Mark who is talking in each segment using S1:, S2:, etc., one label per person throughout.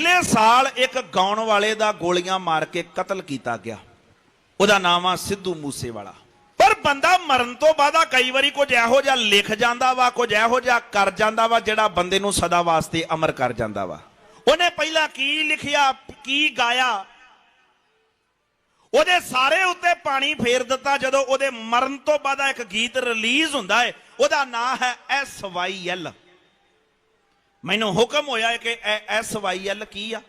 S1: ਪਿਛਲੇ ਸਾਲ ਇੱਕ ਗਾਉਣ ਵਾਲੇ ਦਾ ਗੋਲੀਆਂ ਮਾਰ ਕੇ ਕਤਲ ਕੀਤਾ ਗਿਆ। ਉਹਦਾ ਨਾਮ ਆ ਸਿੱਧੂ ਮੂਸੇਵਾਲਾ। ਪਰ ਬੰਦਾ ਮਰਨ ਤੋਂ ਬਾਅਦ ਆ ਕਈ ਵਾਰੀ ਕੁਝ ਇਹੋ ਜਿਹਾ ਲਿਖ ਜਾਂਦਾ ਵਾ, ਕੁਝ ਇਹੋ ਜਿਹਾ ਕਰ ਜਾਂਦਾ ਵਾ, ਜਿਹੜਾ ਬੰਦੇ ਨੂੰ ਸਦਾ ਵਾਸਤੇ ਅਮਰ ਕਰ ਜਾਂਦਾ ਵਾ। ਉਹਨੇ ਪਹਿਲਾਂ ਕੀ ਲਿਖਿਆ, ਕੀ ਗਾਇਆ? ਉਹਦੇ ਸਾਰੇ ਉੱਤੇ ਪਾਣੀ ਫੇਰ ਦਿੱਤਾ, ਜਦੋਂ ਉਹਦੇ ਮਰਨ ਤੋਂ ਬਾਅਦ ਇੱਕ ਗੀਤ ਰਿਲੀਜ਼ ਹੁੰਦਾ ਹੈ ਉਹਦਾ ਨਾਂ ਹੈ ਐਸ ਵਾਈ ਐਲ। ਮੈਨੂੰ ਹੁਕਮ ਹੋਇਆ ਹੈ ਕਿ ਐਸ ਵਾਈ ਐਲ ਕੀ ਆ?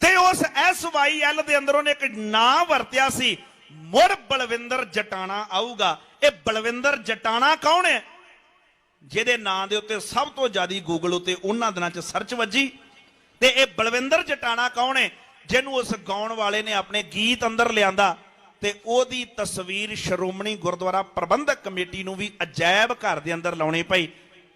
S1: ਤੇ ਉਸ ਐਸ ਵਾਈ ਐਲ ਦੇ ਅੰਦਰ ਉਹਨੇ ਇੱਕ ਨਾਂ ਵਰਤਿਆ ਸੀ, ਮੁੜ ਬਲਵਿੰਦਰ ਜਟਾਣਾ ਆਊਗਾ। ਇਹ ਬਲਵਿੰਦਰ ਜਟਾਣਾ ਕੌਣ ਹੈ? ਜਿਹਦੇ ਨਾਂ ਦੇ ਉੱਤੇ ਸਭ ਤੋਂ ਜ਼ਿਆਦਾ ਗੂਗਲ ਉੱਤੇ ਉਹਨਾਂ ਦਿਨਾਂ 'ਚ ਸਰਚ ਵੱਜੀ। ਤੇ ਇਹ ਬਲਵਿੰਦਰ ਜਟਾਣਾ ਕੌਣ ਹੈ? ਜਿਹਨੂੰ ਉਸ ਗਾਉਣ ਵਾਲੇ ਨੇ ਆਪਣੇ ਗੀਤ ਅੰਦਰ ਲਿਆਂਦਾ। ਤੇ ਉਹਦੀ ਤਸਵੀਰ ਸ਼੍ਰੋਮਣੀ ਗੁਰਦੁਆਰਾ ਪ੍ਰਬੰਧਕ ਕਮੇਟੀ ਨੂੰ ਵੀ ਅਜਾਇਬ ਘਰ ਦੇ ਅੰਦਰ ਲਾਉਣੀ ਪਈ।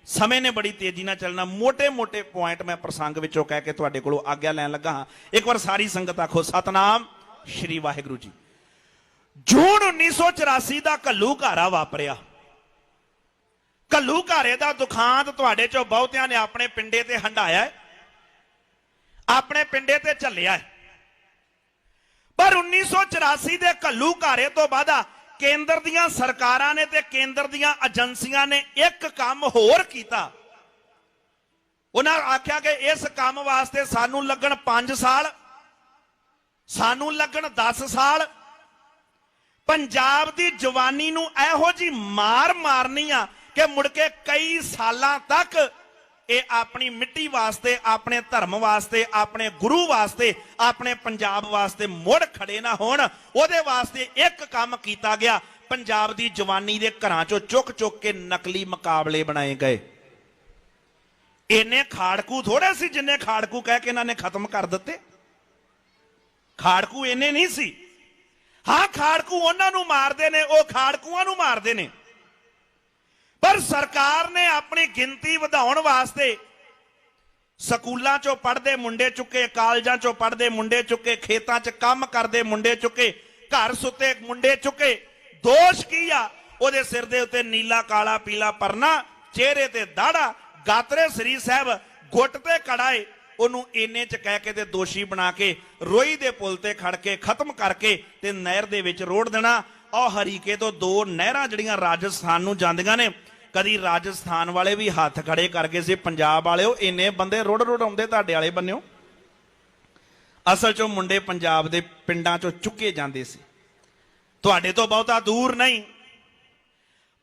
S1: ਸਮੇਂ ਨੇ ਬੜੀ ਤੇਜ਼ੀ ਨਾਲ ਚੱਲਣਾ। ਮੋਟੇ ਮੋਟੇ ਪੁਆਇੰਟ ਮੈਂ ਪ੍ਰਸੰਗ ਵਿੱਚੋਂ ਕਹਿ ਕੇ ਤੁਹਾਡੇ ਕੋਲੋਂ ਆਗਿਆ ਲੈਣ ਲੱਗਾ ਹਾਂ। ਇੱਕ ਵਾਰ ਸਾਰੀ ਸੰਗਤ ਆਖੋ, ਸਤਨਾਮ ਸ਼੍ਰੀ ਵਾਹਿਗੁਰੂ ਜੀ। ਜੂਨ 1984 ਦਾ ਕੱਲੂ ਘਾਰਾ ਵਾਪਰਿਆ। ਕੱਲੂ ਘਾਰੇ ਦਾ ਦੁਖਾਂਤ ਤੁਹਾਡੇ ਚੋਂ ਬਹੁਤਿਆਂ ਨੇ ਆਪਣੇ ਪਿੰਡੇ ਤੇ ਹੰਡਾਇਆ ਆਪਣੇ ਪਿੰਡੇ ਤੇ ਝੱਲਿਆ ਹੈ। ਪਰ 1984 ਦੇ ਕੱਲੂ ਘਾਰੇ ਤੋਂ ਬਾਅਦ ਕੇਂਦਰ ਦੀਆਂ ਸਰਕਾਰਾਂ ਨੇ ਤੇ ਕੇਂਦਰ ਦੀਆਂ ਏਜੰਸੀਆਂ ਨੇ ਇੱਕ ਕੰਮ ਹੋਰ ਕੀਤਾ। ਉਹਨਾਂ ਆਖਿਆ ਕਿ ਇਸ ਕੰਮ ਵਾਸਤੇ ਸਾਨੂੰ ਲੱਗਣ 5 ਸਾਲ, ਸਾਨੂੰ ਲੱਗਣ 10 ਸਾਲ। ਪੰਜਾਬ ਦੀ ਜਵਾਨੀ ਨੂੰ ਇਹੋ ਜੀ ਮਾਰ ਮਾਰਨੀ ਆ ਕਿ ਮੁੜ ਕੇ ਕਈ ਸਾਲਾਂ ਤੱਕ ਇਹ ਆਪਣੀ ਮਿੱਟੀ ਵਾਸਤੇ, ਆਪਣੇ ਧਰਮ ਵਾਸਤੇ, ਆਪਣੇ ਗੁਰੂ ਵਾਸਤੇ, ਆਪਣੇ ਪੰਜਾਬ ਵਾਸਤੇ ਮੁੜ ਖੜੇ ਨਾ ਹੋਣ। ਉਹਦੇ ਵਾਸਤੇ ਇੱਕ ਕੰਮ ਕੀਤਾ ਗਿਆ। ਪੰਜਾਬ ਦੀ ਜਵਾਨੀ ਦੇ ਘਰਾਂ ਚੋਂ ਚੁੱਕ ਚੁੱਕ ਕੇ ਨਕਲੀ ਮੁਕਾਬਲੇ ਬਣਾਏ ਗਏ। ਇੰਨੇ ਖਾੜਕੂ ਥੋੜੇ ਸੀ ਜਿੰਨੇ ਖਾੜਕੂ ਕਹਿ ਕੇ ਇਹਨਾਂ ਨੇ ਖਤਮ ਕਰ ਦਿੱਤੇ। ਖਾੜਕੂ ਇੰਨੇ ਨਹੀਂ ਸੀ। ਹਾਂ, ਖਾੜਕੂ ਉਹਨਾਂ ਨੂੰ ਮਾਰਦੇ ਨੇ, ਉਹ ਖਾੜਕੂਆਂ ਨੂੰ ਮਾਰਦੇ ਨੇ। ਪਰ ਸਰਕਾਰ ਨੇ ਆਪਣੀ ਗਿਣਤੀ ਵਧਾਉਣ ਵਾਸਤੇ ਸਕੂਲਾਂ ਚੋਂ ਪੜ੍ਹਦੇ ਮੁੰਡੇ ਚੁੱਕੇ, ਕਾਲਜਾਂ ਚੋਂ ਪੜ੍ਹਦੇ ਮੁੰਡੇ ਚੁੱਕੇ, ਖੇਤਾਂ 'ਚ ਕੰਮ ਕਰਦੇ ਮੁੰਡੇ ਚੁੱਕੇ, ਘਰ ਸੁੱਤੇ ਮੁੰਡੇ ਚੁੱਕੇ। ਦੋਸ਼ ਕੀ ਆ? ਉਹਦੇ ਸਿਰ ਦੇ ਉੱਤੇ ਨੀਲਾ, ਕਾਲਾ, ਪੀਲਾ ਪਰਨਾ, ਚਿਹਰੇ ਤੇ ਦਾੜਾ, ਗਾਤਰੇ ਸ੍ਰੀ ਸਾਹਿਬ ਗੁੱਟ ਤੇ ਕੜਾਏ। ਉਹਨੂੰ ਇੰਨੇ ਚ ਕਹਿ ਕੇ ਤੇ ਦੋਸ਼ੀ ਬਣਾ ਕੇ ਰੋਈ ਦੇ ਪੁਲ ਤੇ ਖੜ ਕੇ ਖਤਮ ਕਰਕੇ ਤੇ ਨਹਿਰ ਦੇ ਵਿੱਚ ਰੋੜ ਦੇਣਾ। ਉਹ ਹਰੀਕੇ ਤੋਂ ਦੋ ਨਹਿਰਾਂ ਜਿਹੜੀਆਂ ਰਾਜਸਥਾਨ ਨੂੰ ਜਾਂਦੀਆਂ ਨੇ ਕਦੀ ਰਾਜਸਥਾਨ ਵਾਲੇ ਵੀ ਹੱਥ ਖੜੇ ਕਰ ਗਏ ਸੀ, ਪੰਜਾਬ ਵਾਲਿਓ, ਇੰਨੇ ਬੰਦੇ ਰੋੜ ਰੋੜ ਆਉਂਦੇ ਤੁਹਾਡੇ ਵਾਲੇ ਬੰਨਿਓ। ਅਸਲ ਚੋਂ ਮੁੰਡੇ ਪੰਜਾਬ ਦੇ ਪਿੰਡਾਂ ਚੋਂ ਚੁੱਕੇ ਜਾਂਦੇ ਸੀ। ਤੁਹਾਡੇ ਤੋਂ ਬਹੁਤਾ ਦੂਰ ਨਹੀਂ।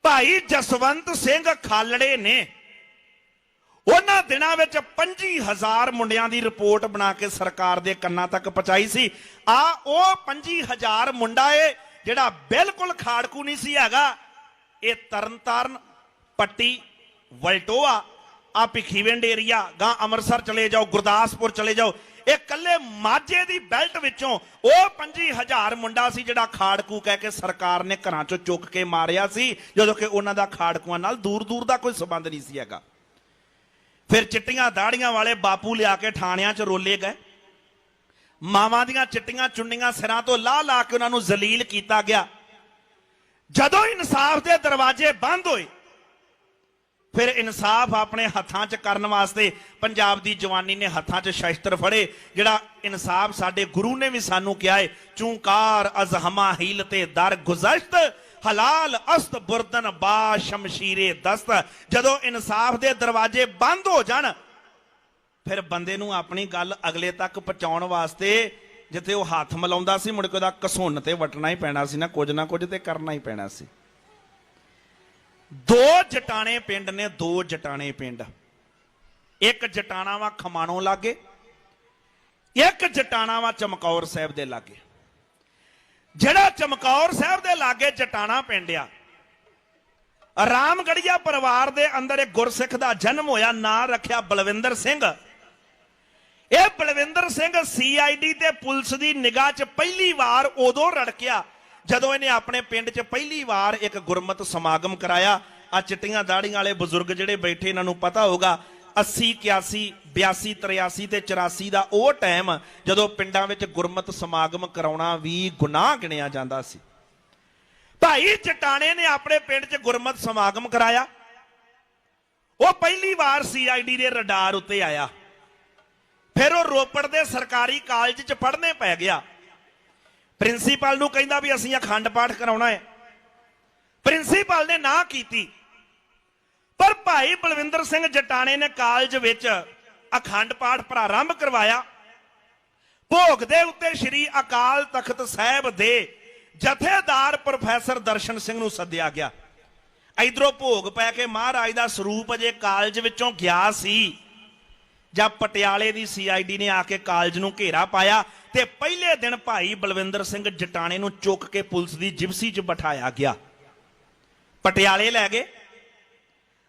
S1: ਭਾਈ ਜਸਵੰਤ ਸਿੰਘ ਖਾਲੜੇ ਨੇ ਉਹਨਾਂ ਦਿਨਾਂ ਵਿੱਚ 25000 ਮੁੰਡਿਆਂ ਦੀ ਰਿਪੋਰਟ ਬਣਾ ਕੇ ਸਰਕਾਰ ਦੇ ਕੰਨਾਂ ਤੱਕ ਪਹੁੰਚਾਈ ਸੀ। ਆ, ਉਹ 25000 ਮੁੰਡਾ ਏ ਜਿਹੜਾ ਬਿਲਕੁਲ ਖਾੜਕੂ ਨਹੀਂ ਸੀ ਹੈਗਾ। ਇਹ ਤਰਨਤਾਰਨ ਪੱਟੀ, ਵਲਟੋਆ ਆ ਭਿੱਖੀਵਿੰਡ ਏਰੀਆ ਗਾਂ ਅੰਮ੍ਰਿਤਸਰ ਚਲੇ ਜਾਓ, ਗੁਰਦਾਸਪੁਰ ਚਲੇ ਜਾਓ। ਇਹ ਕੱਲੇ ਮਾਝੇ ਦੀ ਬੈਲਟ ਵਿੱਚੋਂ ਉਹ 25000 ਮੁੰਡਾ ਸੀ ਜਿਹੜਾ ਖਾੜਕੂ ਕਹਿ ਕੇ ਸਰਕਾਰ ਨੇ ਘਰਾਂ ਚੋਂ ਚੁੱਕ ਕੇ ਮਾਰਿਆ ਸੀ, ਜਦੋਂ ਕਿ ਉਹਨਾਂ ਦਾ ਖਾੜਕੂਆਂ ਨਾਲ ਦੂਰ ਦੂਰ ਦਾ ਕੋਈ ਸਬੰਧ ਨਹੀਂ ਸੀ ਹੈਗਾ। ਫਿਰ ਚਿੱਟੀਆਂ ਦਾੜੀਆਂ ਵਾਲੇ ਬਾਪੂ ਲਿਆ ਕੇ ਥਾਣਿਆਂ 'ਚ ਰੋਲੇ ਗਏ। ਮਾਵਾਂ ਦੀਆਂ ਚਿੱਟੀਆਂ ਚੁੰਨੀਆਂ ਸਿਰਾਂ ਤੋਂ ਲਾ ਲਾ ਕੇ ਉਹਨਾਂ ਨੂੰ ਜ਼ਲੀਲ ਕੀਤਾ ਗਿਆ। ਜਦੋਂ ਇਨਸਾਫ ਦੇ ਦਰਵਾਜ਼ੇ ਬੰਦ ਹੋਏ ਫਿਰ ਇਨਸਾਫ ਆਪਣੇ ਹੱਥਾਂ 'ਚ ਕਰਨ ਵਾਸਤੇ ਪੰਜਾਬ ਦੀ ਜਵਾਨੀ ਨੇ ਹੱਥਾਂ 'ਚ ਸ਼ਸਤਰ ਫੜੇ, ਜਿਹੜਾ ਇਨਸਾਫ ਸਾਡੇ ਗੁਰੂ ਨੇ ਵੀ ਸਾਨੂੰ ਕਿਹਾ ਏ, ਚੂੰਕਾਰ ਅਜ਼ਹਮਾ ਹੀਲ ਤੇ ਦਰ ਗੁਜ਼ਸ਼ਤ, ਹਲਾਲ ਅਸਤ ਬੁਰਦਨ ਬਾ ਸ਼ਮਸ਼ੀਰੇ ਦਸਤ। ਜਦੋਂ ਇਨਸਾਫ ਦੇ ਦਰਵਾਜ਼ੇ ਬੰਦ ਹੋ ਜਾਣ, ਫਿਰ ਬੰਦੇ ਨੂੰ ਆਪਣੀ ਗੱਲ ਅਗਲੇ ਤੱਕ ਪਹੁੰਚਾਉਣ ਵਾਸਤੇ ਜਿੱਥੇ ਉਹ ਹੱਥ ਮਲਾਉਂਦਾ ਸੀ, ਮੁੜ ਕੇ ਉਹਦਾ ਘਸੁੰਨ ਤੇ ਵਟਣਾ ਹੀ ਪੈਣਾ ਸੀ ਨਾ, ਕੁਝ ਨਾ ਕੁਝ ਤੇ ਕਰਨਾ ਹੀ ਪੈਣਾ ਸੀ। ਦੋ ਜਟਾਣੇ ਪਿੰਡ ਨੇ, ਦੋ ਜਟਾਣੇ ਪਿੰਡ। ਇੱਕ ਜਟਾਣਾ ਵਾ ਖਮਾਣੋਂ ਲਾਗੇ, ਇੱਕ ਜਟਾਣਾ ਵਾ ਚਮਕੌਰ ਸਾਹਿਬ ਦੇ ਲਾਗੇ। ਜਿਹੜਾ ਚਮਕੌਰ ਸਾਹਿਬ ਦੇ ਲਾਗੇ ਜਟਾਣਾ ਪਿੰਡ ਆ, ਰਾਮਗੜੀਆ ਪਰਿਵਾਰ ਦੇ ਅੰਦਰ ਇੱਕ ਗੁਰਸਿੱਖ ਦਾ ਜਨਮ ਹੋਇਆ, ਨਾਂ ਰੱਖਿਆ ਬਲਵਿੰਦਰ ਸਿੰਘ। ਇਹ ਬਲਵਿੰਦਰ ਸਿੰਘ ਸੀਆਈਡੀ ਤੇ ਪੁਲਿਸ ਦੀ ਨਿਗਾਹ 'ਚ ਪਹਿਲੀ ਵਾਰ ਉਦੋਂ ਰੜਕਿਆ ਜਦੋਂ ਇਹਨੇ ਆਪਣੇ ਪਿੰਡ 'ਚ ਪਹਿਲੀ ਵਾਰ ਇੱਕ ਗੁਰਮਤ ਸਮਾਗਮ ਕਰਾਇਆ ਆ ਚਿੱਟੀਆਂ ਦਾੜੀਆਂ ਵਾਲੇ ਬਜ਼ੁਰਗ ਜਿਹੜੇ ਬੈਠੇ ਇਹਨਾਂ ਨੂੰ ਪਤਾ ਹੋਊਗਾ 80 81 82 83 ਤੇ 84 ਦਾ ਉਹ ਟਾਈਮ ਜਦੋਂ ਪਿੰਡਾਂ ਵਿੱਚ ਗੁਰਮਤ ਸਮਾਗਮ ਕਰਾਉਣਾ ਵੀ ਗੁਨਾਹ ਗਿਣਿਆ ਜਾਂਦਾ ਸੀ। ਭਾਈ ਚਟਾਣੇ ਨੇ ਆਪਣੇ ਪਿੰਡ 'ਚ ਗੁਰਮਤ ਸਮਾਗਮ ਕਰਾਇਆ। ਉਹ ਪਹਿਲੀ ਵਾਰ ਸੀਆਈਡੀ ਦੇ ਰਡਾਰ ਉੱਤੇ ਆਇਆ। ਫਿਰ ਉਹ ਰੋਪੜ ਦੇ ਸਰਕਾਰੀ ਕਾਲਜ 'ਚ ਪੜ੍ਹਨੇ ਪੈ ਗਿਆ। ਪ੍ਰਿੰਸੀਪਲ ਨੂੰ ਕਹਿੰਦਾ ਵੀ ਅਸੀਂ ਅਖੰਡ ਪਾਠ ਕਰਾਉਣਾ ਹੈ। ਪ੍ਰਿੰਸੀਪਲ ਨੇ ਨਾ ਕੀਤੀ। ਪਰ ਭਾਈ ਬਲਵਿੰਦਰ ਸਿੰਘ ਜਟਾਣੇ ਨੇ ਕਾਲਜ ਵਿੱਚ ਅਖੰਡ ਪਾਠ ਪ੍ਰਾਰੰਭ ਕਰਵਾਇਆ। ਭੋਗ ਦੇ ਉੱਤੇ ਸ੍ਰੀ ਅਕਾਲ ਤਖਤ ਸਾਹਿਬ ਦੇ ਜਥੇਦਾਰ ਪ੍ਰੋਫੈਸਰ ਦਰਸ਼ਨ ਸਿੰਘ ਨੂੰ ਸੱਦਿਆ ਗਿਆ। ਇਧਰੋਂ ਭੋਗ ਪੈ ਕੇ ਮਹਾਰਾਜ ਦਾ ਸਰੂਪ ਅਜੇ ਕਾਲਜ ਵਿੱਚੋਂ ਗਿਆ ਸੀ। ਜਾਂ ਪਟਿਆਲੇ ਦੀ ਸੀਆਈਡੀ ਨੇ ਆ ਕੇ ਕਾਲਜ ਨੂੰ ਘੇਰਾ ਪਾਇਆ ਤੇ ਪਹਿਲੇ ਦਿਨ ਭਾਈ ਬਲਵਿੰਦਰ ਸਿੰਘ ਜਟਾਣੇ ਨੂੰ ਚੁੱਕ ਕੇ ਪੁਲਿਸ ਦੀ ਜਿਪਸੀ 'ਚ ਬਿਠਾਇਆ ਗਿਆ। ਪਟਿਆਲੇ ਲੈ ਗਏ।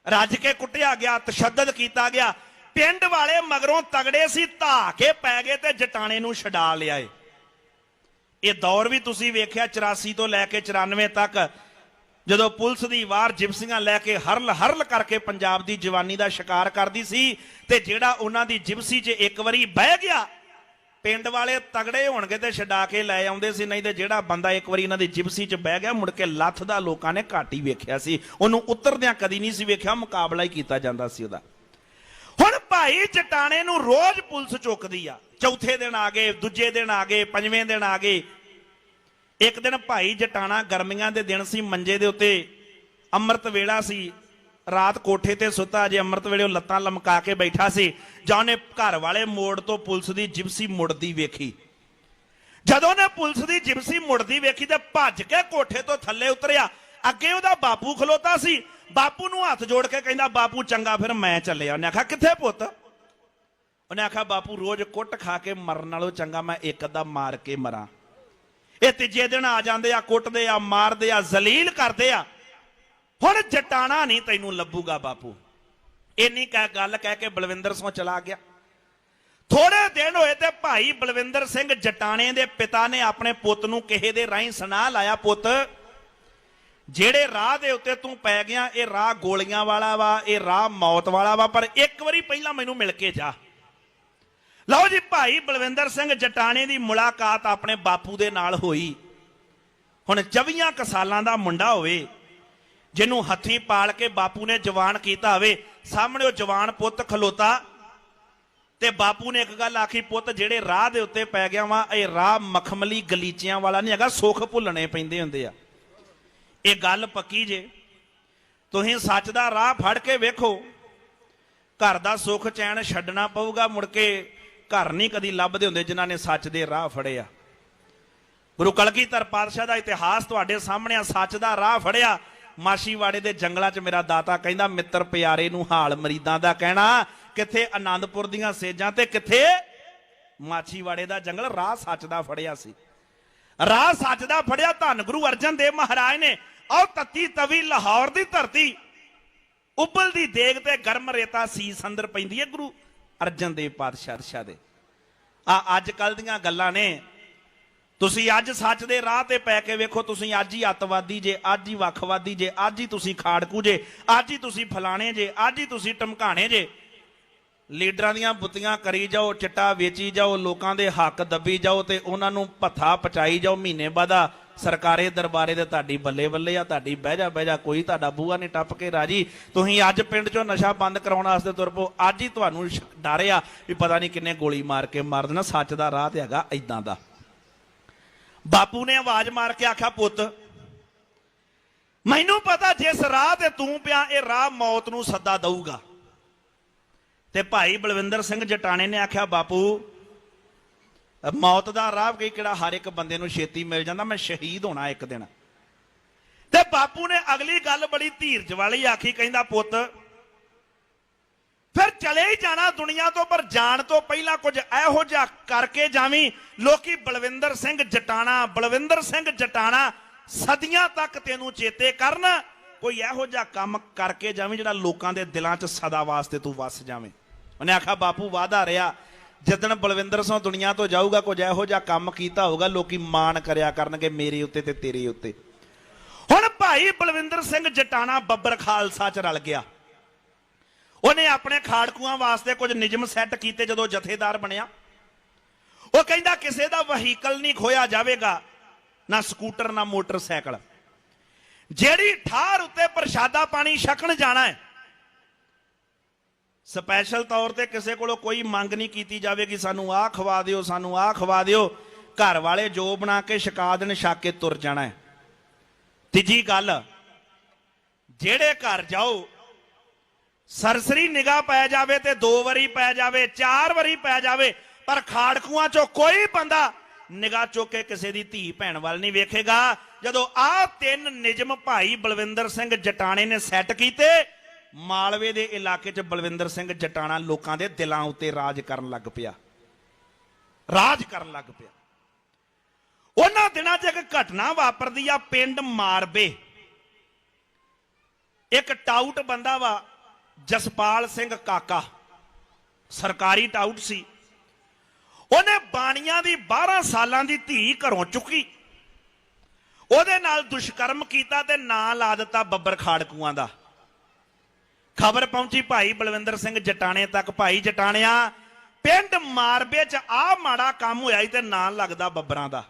S1: ਰੱਜ ਕੇ ਕੁੱਟਿਆ ਗਿਆ, ਤਸ਼ੱਦਦ ਕੀਤਾ ਗਿਆ। ਪਿੰਡ ਵਾਲੇ ਮਗਰੋਂ ਤਗੜੇ ਸੀ ਧਾ ਕੇ ਪੈ ਗਏ ਤੇ ਜਟਾਣੇ ਨੂੰ ਛਡਾ ਲਿਆ ਏ ਇਹ ਦੌਰ ਵੀ ਤੁਸੀਂ ਵੇਖਿਆ 84 ਤੋਂ ਲੈ ਕੇ 94 ਤੱਕ ਜਦੋਂ ਪੁਲਿਸ ਦੀ ਵਾਰ ਜਿਪਸੀਆਂ ਲੈ ਕੇ ਹਰਲ ਹਰਲ ਕਰਕੇ ਪੰਜਾਬ ਦੀ ਜਵਾਨੀ ਦਾ ਸ਼ਿਕਾਰ ਕਰਦੀ ਸੀ ਤੇ ਜਿਹੜਾ ਉਹਨਾਂ ਦੀ ਜਿਪਸੀ 'ਚ ਇੱਕ ਵਾਰੀ ਬਹਿ ਗਿਆ, ਪਿੰਡ ਵਾਲੇ ਤਗੜੇ ਹੋਣਗੇ ਤੇ ਛਡਾ ਕੇ ਲੈ ਆਉਂਦੇ ਸੀ, ਨਹੀਂ ਤੇ ਜਿਹੜਾ ਬੰਦਾ ਇੱਕ ਵਾਰੀ ਇਹਨਾਂ ਦੀ ਜਿਪਸੀ 'ਚ ਬਹਿ ਗਿਆ, ਮੁੜ ਕੇ ਲੱਥ ਦਾ ਲੋਕਾਂ ਨੇ ਘੱਟ ਹੀ ਵੇਖਿਆ ਸੀ। ਉਹਨੂੰ ਉਤਰਦਿਆਂ ਕਦੀ ਨਹੀਂ ਸੀ ਵੇਖਿਆ, ਮੁਕਾਬਲਾ ਹੀ ਕੀਤਾ ਜਾਂਦਾ ਸੀ ਉਹਦਾ। ਹੁਣ ਭਾਈ ਚਟਾਣੇ ਨੂੰ ਰੋਜ਼ ਪੁਲਿਸ ਚੁੱਕਦੀ ਆ। ਚੌਥੇ ਦਿਨ ਆ ਗਏ, ਦੂਜੇ ਦਿਨ ਆ ਗਏ, ਪੰਜਵੇਂ ਦਿਨ ਆ ਗਏ ਇੱਕ ਦਿਨ ਭਾਈ ਜਟਾਣਾ ਗਰਮੀਆਂ ਦੇ ਦਿਨ ਸੀ, ਮੰਜੇ ਦੇ ਉੱਤੇ ਅੰਮ੍ਰਿਤ ਵੇਲਾ ਸੀ। ਰਾਤ ਕੋਠੇ ਤੇ ਸੁੱਤਾ ਜੇ ਅੰਮ੍ਰਿਤ ਵੇਲੇ ਉਹ ਲੱਤਾਂ ਲਮਕਾ ਕੇ ਬੈਠਾ ਸੀ। ਜਾਂ ਉਹਨੇ ਘਰ ਵਾਲੇ ਮੋੜ ਤੋਂ ਪੁਲਿਸ ਦੀ ਜਿਪਸੀ ਮੁੜਦੀ ਵੇਖੀ। ਜਦੋਂ ਉਹਨੇ ਪੁਲਿਸ ਦੀ ਜਿਪਸੀ ਮੁੜਦੀ ਵੇਖੀ ਤੇ ਭੱਜ ਕੇ ਕੋਠੇ ਤੋਂ ਥੱਲੇ ਉਤਰਿਆ। ਅੱਗੇ ਉਹਦਾ ਬਾਪੂ ਖਲੋਤਾ ਸੀ। ਬਾਪੂ ਨੂੰ ਹੱਥ ਜੋੜ ਕੇ ਕਹਿੰਦਾ, ਬਾਪੂ, ਚੰਗਾ, ਫਿਰ ਮੈਂ ਚੱਲਿਆ। ਉਹਨੇ ਆਖਿਆ, ਕਿੱਥੇ ਪੁੱਤ? ਉਹਨੇ ਆਖਿਆ, ਬਾਪੂ, ਰੋਜ਼ ਕੁੱਟ ਖਾ ਕੇ ਮਰਨ ਨਾਲੋਂ ਚੰਗਾ ਮੈਂ ਇੱਕ ਅੱਧਾ ਮਾਰ ਕੇ ਮਰਾਂ। ਇਹ ਤੀਜੇ ਦਿਨ ਆ ਜਾਂਦੇ ਆ, ਕੁੱਟਦੇ ਆ, ਮਾਰਦੇ ਆ, ਜ਼ਲੀਲ ਕਰਦੇ ਆ। ਹੁਣ ਜਟਾਣਾ ਨਹੀਂ ਤੈਨੂੰ ਲੱਭੂਗਾ ਬਾਪੂ। ਇੰਨੀ ਕਹਿ ਗੱਲ ਕਹਿ ਕੇ ਬਲਵਿੰਦਰ ਸਿੰਘ ਚਲਾ ਗਿਆ। ਥੋੜੇ ਦਿਨ ਹੋਏ ਤੇ ਭਾਈ ਬਲਵਿੰਦਰ ਸਿੰਘ ਜਟਾਣੇ ਦੇ ਪਿਤਾ ਨੇ ਆਪਣੇ ਪੁੱਤ ਨੂੰ ਕਿਸੇ ਦੇ ਰਾਹੀਂ ਸੁਣਾ ਲਾਇਆ, ਪੁੱਤ। ਜਿਹੜੇ ਰਾਹ ਦੇ ਉੱਤੇ ਤੂੰ ਪੈ ਗਿਆ, ਇਹ ਰਾਹ ਗੋਲੀਆਂ ਵਾਲਾ ਵਾ, ਇਹ ਰਾਹ ਮੌਤ ਵਾਲਾ ਵਾ, ਪਰ ਇੱਕ ਵਾਰੀ ਪਹਿਲਾਂ ਮੈਨੂੰ ਮਿਲ ਕੇ ਜਾ। ਲਓ ਜੀ ਭਾਈ ਬਲਵਿੰਦਰ ਸਿੰਘ ਜਟਾਣੇ ਦੀ ਮੁਲਾਕਾਤ ਆਪਣੇ ਬਾਪੂ ਦੇ ਨਾਲ ਹੋਈ। ਹੁਣ 24 ਕੁ ਸਾਲਾਂ ਦਾ ਮੁੰਡਾ ਹੋਵੇ, ਜਿਹਨੂੰ ਹੱਥੀਂ ਪਾਲ ਕੇ ਬਾਪੂ ਨੇ ਜਵਾਨ ਕੀਤਾ ਹੋਵੇ, ਸਾਹਮਣੇ ਉਹ ਜਵਾਨ ਪੁੱਤ ਖਲੋਤਾ ਤੇ ਬਾਪੂ ਨੇ ਇੱਕ ਗੱਲ ਆਖੀ, ਪੁੱਤ, ਜਿਹੜੇ ਰਾਹ ਦੇ ਉੱਤੇ ਪੈ ਗਿਆ ਵਾ, ਇਹ ਰਾਹ ਮਖਮਲੀ ਗਲੀਚਿਆਂ ਵਾਲਾ ਨਹੀਂ ਹੈਗਾ, ਸੁੱਖ ਭੁੱਲਣੇ ਪੈਂਦੇ ਹੁੰਦੇ ਆ। ਇਹ ਗੱਲ ਪੱਕੀ ਜੇ। ਤੁਸੀਂ ਸੱਚ ਦਾ ਰਾਹ ਫੜ ਕੇ ਵੇਖੋ। ਘਰ ਦਾ ਸੁੱਖ ਚੈਨ ਛੱਡਣਾ ਪਊਗਾ ਮੁੜ ਕੇ। ਘਰ ਨਹੀਂ ਕਦੀ ਲੱਭਦੇ ਹੁੰਦੇ ਜਿਨ੍ਹਾਂ ਨੇ ਸੱਚ ਦੇ ਰਾਹ ਫੜਿਆ ਗੁਰੂ ਕਲਗੀਧਰ ਪਾਤਸ਼ਾਹ ਦਾ ਇਤਿਹਾਸ ਤੁਹਾਡੇ ਸਾਹਮਣੇ ਆ, ਸੱਚ ਦਾ ਰਾਹ ਫੜਿਆ। ਮਾਸ਼ੀਵਾੜੇ ਦੇ ਜੰਗਲਾਂ 'ਚ ਮੇਰਾ ਦਾਤਾ ਕਹਿੰਦਾ, ਮਿੱਤਰ ਪਿਆਰੇ ਨੂੰ ਹਾਲ ਮਰੀਦਾਂ ਦਾ ਕਹਿਣਾ। ਕਿੱਥੇ ਆਨੰਦਪੁਰ ਦੀਆਂ ਸੇਜਾਂ ਤੇ ਕਿੱਥੇ? ਮਾਛੀਵਾੜੇ ਦਾ ਜੰਗਲ ਰਾਹ ਸੱਚ ਦਾ ਫੜਿਆ ਸੀ। ਰਾਹ ਸੱਚ ਦਾ ਫੜਿਆ, ਧੰਨ ਗੁਰੂ ਅਰਜਨ ਦੇਵ ਮਹਾਰਾਜ ਨੇ। ਔਰ ਤੱਤੀ ਤਵੀ ਲਾਹੌਰ ਦੀ ਧਰਤੀ। ਉਬਲਦੀ ਦੇਗ ਤੇ ਗਰਮ ਰੇਤਾ ਸੀਸ ਅੰਦਰ ਪੈਂਦੀ ਹੈ ਗੁਰੂ। ਅਰਜਨ ਦੇਵ ਪਾਤਸ਼ਾਹ, ਅਰਸ਼ਾ ਦੇ ਆ ਅੱਜ ਕੱਲ ਦੀਆਂ ਗੱਲਾਂ ਨੇ। ਤੁਸੀਂ ਅੱਜ ਸੱਚ ਦੇ ਰਾਹ ਤੇ ਪੈ ਕੇ ਵੇਖੋ, ਤੁਸੀਂ ਅੱਜ ਹੀ ਅੱਤਵਾਦੀ ਜੇ, ਅੱਜ ਹੀ ਵੱਖਵਾਦੀ ਜੇ, ਅੱਜ ਹੀ ਤੁਸੀਂ ਖਾੜਕੂ ਜੇ, ਅੱਜ ਹੀ ਤੁਸੀਂ ਫਲਾਣੇ ਜੇ, ਅੱਜ ਹੀ ਤੁਸੀਂ ਟਮਕਾਣੇ ਜੇ। ਲੀਡਰਾਂ ਦੀਆਂ ਬੁੱਤੀਆਂ ਕਰੀ ਜਾਓ, ਚਿੱਟਾ ਵੇਚੀ ਜਾਓ, ਲੋਕਾਂ ਦੇ ਹੱਕ ਦੱਬੀ ਜਾਓ ਤੇ ਉਹਨਾਂ ਨੂੰ ਭੱਥਾ ਪਚਾਈ ਜਾਓ, ਮਹੀਨੇ ਬਾਅਦ ਸਰਕਾਰੇ ਦਰਬਾਰੇ ਦੇ ਤੁਹਾਡੀ ਬੱਲੇ ਬੱਲੇ ਆ, ਤੁਹਾਡੀ ਬਹਿ ਜਾ ਬਹਿ ਜਾ, ਕੋਈ ਤੁਹਾਡਾ ਬੂਆ ਨਹੀਂ ਟੱਪ ਕੇ ਰਾਜੀ। ਤੁਸੀਂ ਅੱਜ ਪਿੰਡ ਚੋਂ ਨਸ਼ਾ ਬੰਦ ਕਰਾਉਣ ਵਾਸਤੇ ਤੁਰ ਪਓ। ਅੱਜ ਹੀ ਤੁਹਾਨੂੰ ਡਰ ਆ ਵੀ ਪਤਾ ਨਹੀਂ ਕਿੰਨੇ ਗੋਲੀ ਮਾਰ ਕੇ ਮਾਰ ਦੇਣਾ ਸੱਚ ਦਾ ਰਾਹ ਤੇ ਹੈਗਾ ਐਦਾਂ ਦਾ। ਬਾਪੂ ਨੇ ਆਵਾਜ਼ ਮਾਰ ਕੇ ਆਖਿਆ, ਪੁੱਤ, ਮੈਨੂੰ ਪਤਾ ਜਿਸ ਰਾਹ ਤੇ ਤੂੰ ਪਿਆ, ਇਹ ਰਾਹ ਮੌਤ ਨੂੰ ਸੱਦਾ ਦਊਗਾ। ਤੇ ਭਾਈ ਬਲਵਿੰਦਰ ਸਿੰਘ ਜਟਾਣੇ ਨੇ ਆਖਿਆ, ਬਾਪੂ ਮੌਤ ਦਾ ਰਾਹ ਕੀ ਕਿਹੜਾ ਹਰ ਇੱਕ ਬੰਦੇ ਨੂੰ ਛੇਤੀ ਮਿਲ ਜਾਂਦਾ, ਮੈਂ ਸ਼ਹੀਦ ਹੋਣਾ ਇੱਕ ਦਿਨ। ਤੇ ਬਾਪੂ ਨੇ ਅਗਲੀ ਗੱਲ ਬੜੀ ਧੀਰਜ ਵਾਲੀ ਆਖੀ, ਕਹਿੰਦਾ, ਪੁੱਤ, ਫਿਰ ਚਲੇ ਹੀ ਜਾਣਾ ਦੁਨੀਆ ਤੋਂ, ਪਰ ਜਾਣ ਤੋਂ ਪਹਿਲਾਂ ਕੁਝ ਇਹੋ ਜਿਹਾ ਕਰਕੇ ਜਾਵੀਂ, ਲੋਕੀ ਬਲਵਿੰਦਰ ਸਿੰਘ ਜਟਾਣਾ, ਬਲਵਿੰਦਰ ਸਿੰਘ ਜਟਾਣਾ ਸਦੀਆਂ ਤੱਕ ਤੈਨੂੰ ਚੇਤੇ ਕਰਨ, ਕੋਈ ਇਹੋ ਜਿਹਾ ਕੰਮ ਕਰਕੇ ਜਾਵੀਂ ਜਿਹੜਾ ਲੋਕਾਂ ਦੇ ਦਿਲਾਂ 'ਚ ਸਦਾ ਵਾਸਤੇ ਤੂੰ ਵਸ ਜਾਵੇਂ। ਉਹਨੇ ਆਖਿਆ, ਬਾਪੂ ਵਾਦਾ ਰਿਹਾ ਜਿੱਦਣ ਬਲਵਿੰਦਰ ਸਿੰਘ ਦੁਨੀਆ ਤੋਂ ਜਾਊਗਾ, ਕੁਝ ਇਹੋ ਜਿਹਾ ਕੰਮ ਕੀਤਾ ਹੋਊਗਾ, ਲੋਕੀ ਮਾਣ ਕਰਿਆ ਕਰਨਗੇ ਮੇਰੇ ਉੱਤੇ ਤੇ ਤੇਰੇ ਉੱਤੇ। ਹੁਣ ਭਾਈ ਬਲਵਿੰਦਰ ਸਿੰਘ ਜਟਾਣਾ ਬੱਬਰ ਖਾਲਸਾ 'ਚ ਰਲ ਗਿਆ। ਉਹਨੇ ਆਪਣੇ ਖਾੜਕੂਆਂ ਵਾਸਤੇ ਕੁਝ ਨਿਯਮ ਸੈੱਟ ਕੀਤੇ ਜਦੋਂ ਜਥੇਦਾਰ ਬਣਿਆ। ਉਹ ਕਹਿੰਦਾ, ਕਿਸੇ ਦਾ ਵਹੀਕਲ ਨਹੀਂ ਖੋਇਆ ਜਾਵੇਗਾ, ਨਾ ਸਕੂਟਰ, ਨਾ ਮੋਟਰਸਾਈਕਲ। ਜਿਹੜੀ ਠਾਰ ਉੱਤੇ ਪ੍ਰਸ਼ਾਦਾ ਪਾਣੀ ਛਕਣ ਜਾਣਾ ਹੈ ਸਪੈਸ਼ਲ ਤੌਰ ਤੇ ਕਿਸੇ ਕੋਲੋਂ ਕੋਈ ਮੰਗ ਨਹੀਂ ਕੀਤੀ ਜਾਵੇਗੀ। ਸਾਨੂੰ ਆਹ ਖਵਾ ਦਿਓ, ਸਾਨੂੰ ਆਹ ਖਵਾ ਦਿਓ। ਘਰ ਵਾਲੇ ਜੋ ਬਣਾ ਕੇ ਸ਼ਿਕਾ ਦੇਣ, ਛਕ ਕੇ ਤੁਰ ਜਾਣਾ ਹੈ। ਤੀਜੀ ਗੱਲ, ਜਿਹੜੇ ਘਰ ਜਾਓ, ਸਰਸਰੀ ਨਿਗਾਹ ਪੈ ਜਾਵੇ ਤੇ ਦੋ ਵਾਰੀ ਪੈ ਜਾਵੇ, ਚਾਰ ਵਾਰੀ ਪੈ ਜਾਵੇ, ਪਰ ਖਾੜਕੂਆਂ ਚੋਂ ਕੋਈ ਬੰਦਾ ਨਿਗਾਹ ਚੁੱਕ ਕੇ ਕਿਸੇ ਦੀ ਧੀ ਭੈਣ ਵੱਲ ਨਹੀਂ ਵੇਖੇਗਾ। ਜਦੋਂ ਆਹ ਤਿੰਨ ਨਿਯਮ ਭਾਈ ਬਲਵਿੰਦਰ ਸਿੰਘ ਜਟਾਣੇ ਨੇ ਸੈੱਟ ਕੀਤੇ ਮਾਲਵੇ ਦੇ ਇਲਾਕੇ 'ਚ ਬਲਵਿੰਦਰ ਸਿੰਘ ਜਟਾਣਾ ਲੋਕਾਂ ਦੇ ਦਿਲਾਂ ਉੱਤੇ ਰਾਜ ਕਰਨ ਲੱਗ ਪਿਆ। ਰਾਜ ਕਰਨ ਲੱਗ ਪਿਆ। ਉਹਨਾਂ ਦਿਨਾਂ 'ਚ ਇੱਕ ਘਟਨਾ ਵਾਪਰਦੀ ਆ ਪਿੰਡ ਮਾਰਬੇ। ਇੱਕ ਟਾਊਟ ਬੰਦਾ ਵਾ, ਜਸਪਾਲ ਸਿੰਘ ਕਾਕਾ। ਸਰਕਾਰੀ ਟਾਊਟ ਸੀ। ਉਹਨੇ ਬਾਣੀਆਂ ਦੀ 12 ਸਾਲਾਂ ਦੀ ਧੀ ਘਰੋਂ ਚੁੱਕੀ। ਉਹਦੇ ਨਾਲ ਦੁਸ਼ਕਰਮ ਕੀਤਾ ਤੇ ਨਾਂ ਲਾ ਦਿੱਤਾ ਬੱਬਰ ਖਾੜਕੂਆਂ ਦਾ। ਖਬਰ ਪਹੁੰਚੀ ਭਾਈ ਬਲਵਿੰਦਰ ਸਿੰਘ ਜਟਾਣੇ ਤੱਕ। ਭਾਈ ਜਟਾਣਿਆ, ਪਿੰਡ ਮਾਰਬੇ 'ਚ ਆ ਮਾੜਾ ਕੰਮ ਹੋਇਆ ਈ ਤੇ ਨਾਂ ਲੱਗਦਾ ਬੱਬਰਾਂ ਦਾ।